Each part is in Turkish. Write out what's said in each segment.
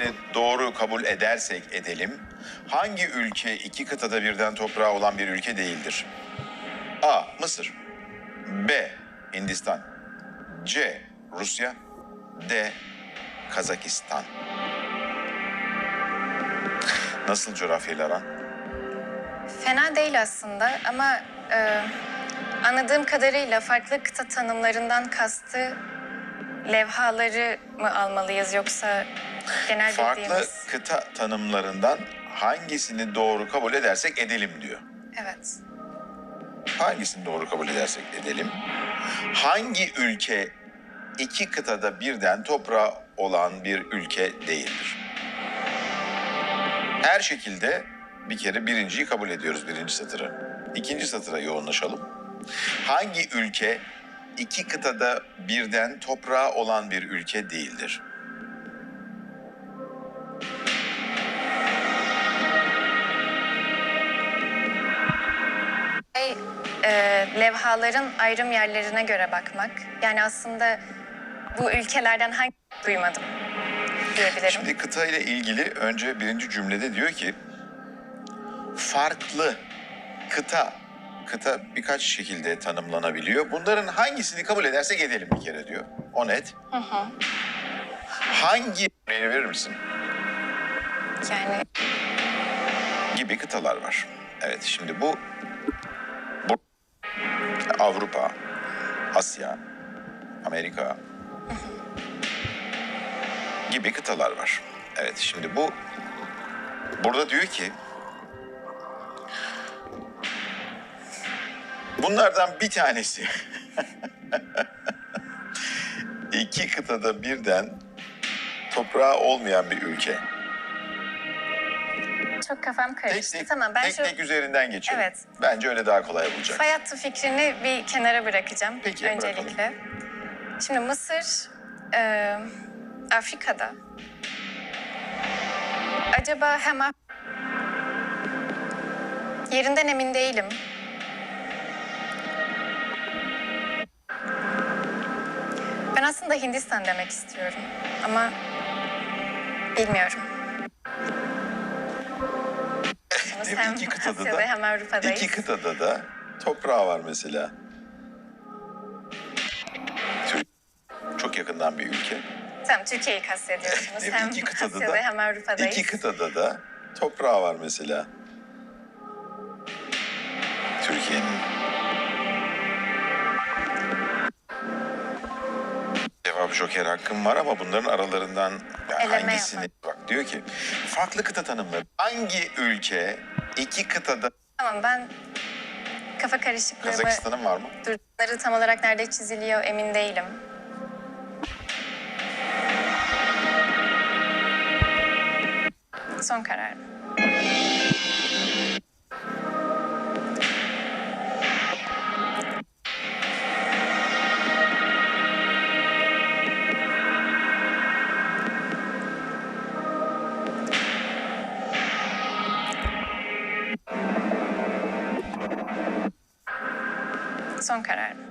hangisini doğru kabul edersek edelim, hangi ülke iki kıtada birden toprağı olan bir ülke değildir? A. Mısır B. Hindistan C. Rusya D. Kazakistan Nasıl coğrafyayla aran? Fena değil aslında ama e, anladığım kadarıyla farklı kıta tanımlarından kastı levhaları mı almalıyız yoksa genel Farklı bildiğimiz... kıta tanımlarından hangisini doğru kabul edersek edelim diyor. Evet. Hangisini doğru kabul edersek edelim. Hangi ülke iki kıtada birden toprağı olan bir ülke değildir? Her şekilde bir kere birinciyi kabul ediyoruz birinci satırı. İkinci satıra yoğunlaşalım. Hangi ülke iki kıtada birden toprağı olan bir ülke değildir? Levhaların ayrım yerlerine göre bakmak. Yani aslında bu ülkelerden hangi duymadım diyebilirim. Şimdi kıta ile ilgili önce birinci cümlede diyor ki farklı kıta kıta birkaç şekilde tanımlanabiliyor. Bunların hangisini kabul edersek edelim bir kere diyor. O net. Hangi örneğini verir misin? Yani Gibi kıtalar var. Evet şimdi bu Avrupa, Asya, Amerika gibi kıtalar var. Evet şimdi bu burada diyor ki bunlardan bir tanesi iki kıtada birden toprağı olmayan bir ülke. Çok kafam karıştı. tek, tamam ben tek, şu üzerinden geçelim. Evet. Bence öyle daha kolay bulacak. fay hattı fikrini bir kenara bırakacağım Peki, öncelikle. Şimdi Mısır e, Afrika'da. Acaba hem Af- yerinden emin değilim. Ben aslında Hindistan demek istiyorum ama bilmiyorum. Mi? hem İki kıtada Asya'da da, hem Avrupa'dayız. iki kıtada da toprağı var mesela. Çok yakından bir ülke. Tamam Türkiye'yi kastediyorsunuz. Mi? hem İki kıtada Asya'da da, hem Avrupa'dayız. iki kıtada da toprağı var mesela. Türkiye'nin. Cevap joker hakkım var ama bunların aralarından Eleme hangisini bak diyor ki farklı kıta tanımları. Hangi ülke iki kıtada Tamam ben kafa karışıklığımı Kazakistan'ın var mı? durdukları tam olarak nerede çiziliyor emin değilim. Son karar. Son karar.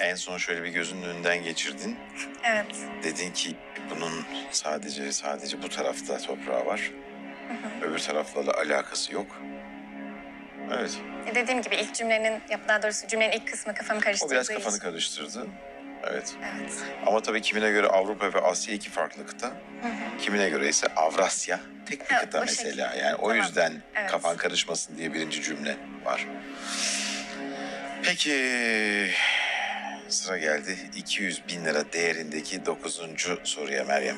En son şöyle bir gözünün önünden geçirdin. Evet. Dedin ki bunun sadece sadece bu tarafta toprağı var. Öbür taraflarla alakası yok. Evet. E, Dediğim gibi ilk cümlenin, yap daha doğrusu cümlenin ilk kısmı kafamı O karıştırdığı biraz kafanı için. karıştırdı. Evet. Evet. Ama tabii kimine göre Avrupa ve Asya iki farklı kıta. Kimine göre ise Avrasya tek bir Ha, kıta o mesela. şekilde. Yani o Tamam. yüzden Evet. kafan karışmasın diye birinci cümle var. Peki sıra geldi 200 bin lira değerindeki dokuzuncu soruya Meryem.